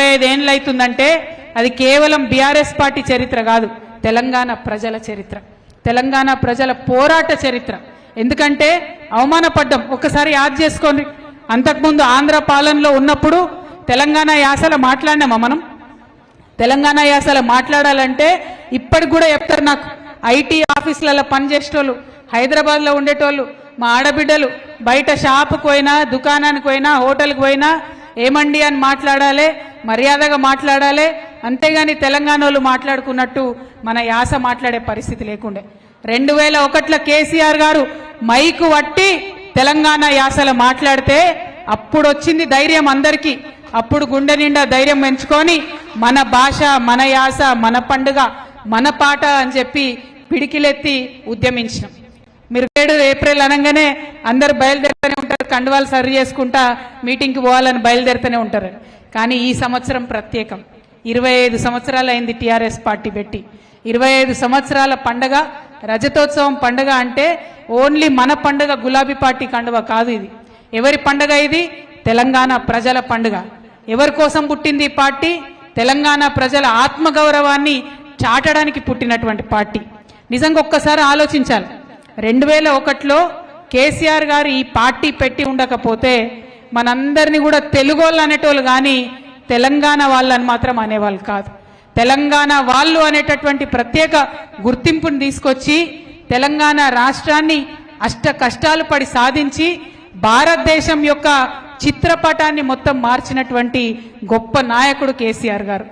ఇరవై ఐదేళ్ళు అవుతుందంటే అది కేవలం బీఆర్ఎస్ పార్టీ చరిత్ర కాదు తెలంగాణ ప్రజల చరిత్ర. తెలంగాణ ప్రజల పోరాట చరిత్ర. ఎందుకంటే అవమానపడ్డం ఒక్కసారి యాద్ చేసుకోండి. అంతకుముందు ఆంధ్ర పాలనలో ఉన్నప్పుడు తెలంగాణ యాసలో మాట్లాడినామా మనం? తెలంగాణ యాసలో మాట్లాడాలంటే ఇప్పటికి కూడా చెప్తారు నాకు. ఐటీ ఆఫీసులలో పనిచేసేటోళ్ళు హైదరాబాద్లో ఉండేటోళ్ళు మా ఆడబిడ్డలు బయట షాపుకు పోయినా దుకాణానికి పోయినా హోటల్కి పోయినా ఏమండి అని మాట్లాడాలి మర్యాదగా మాట్లాడాలి. అంతేగాని తెలంగాణ వాళ్ళు మాట్లాడుకున్నట్టు మన యాస మాట్లాడే పరిస్థితి లేకుండే. రెండు వేల ఒకటిలో కేసీఆర్ గారు మైకు వట్టి తెలంగాణ యాసలో మాట్లాడితే అప్పుడు వచ్చింది ధైర్యం అందరికీ. అప్పుడు గుండె నిండా ధైర్యం పెంచుకొని మన భాష మన యాస మన పండుగ మన పాట అని చెప్పి పిడికిలెత్తి ఉద్యమించినాం. మీరు ఏడు ఏప్రిల్ అనగానే అందరు బయలుదేరుతూనే ఉంటారు. కండువాలు సరి చేసుకుంటా మీటింగ్కి పోవాలని బయలుదేరుతూనే ఉంటారు. కానీ ఈ సంవత్సరం ప్రత్యేకం. ఇరవై ఐదు సంవత్సరాలు అయింది టీఆర్ఎస్ పార్టీ పెట్టి. ఇరవై ఐదు సంవత్సరాల పండగ రజతోత్సవం పండగ అంటే ఓన్లీ మన పండగ గులాబీ పార్టీ కండువ కాదు ఇది. ఎవరి పండగ ఇది? తెలంగాణ ప్రజల పండుగ. ఎవరి కోసం పుట్టింది ఈ పార్టీ? తెలంగాణ ప్రజల ఆత్మగౌరవాన్ని చాటడానికి పుట్టినటువంటి పార్టీ. నిజంగా ఒక్కసారి ఆలోచించాలి. రెండు వేల ఒకటిలో కేసీఆర్ గారు ఈ పార్టీ పెట్టి ఉండకపోతే మనందరినీ కూడా తెలుగోళ్ళు అనేటోళ్ళు కానీ తెలంగాణ వాళ్ళని మాత్రం అనేవాళ్ళు కాదు. తెలంగాణ వాళ్ళు అనేటటువంటి ప్రత్యేక గుర్తింపుని తీసుకొచ్చి తెలంగాణ రాష్ట్రాన్ని అష్ట కష్టాలు పడి సాధించి భారతదేశం యొక్క చిత్రపటాన్ని మొత్తం మార్చినటువంటి గొప్ప నాయకుడు కేసీఆర్ గారు.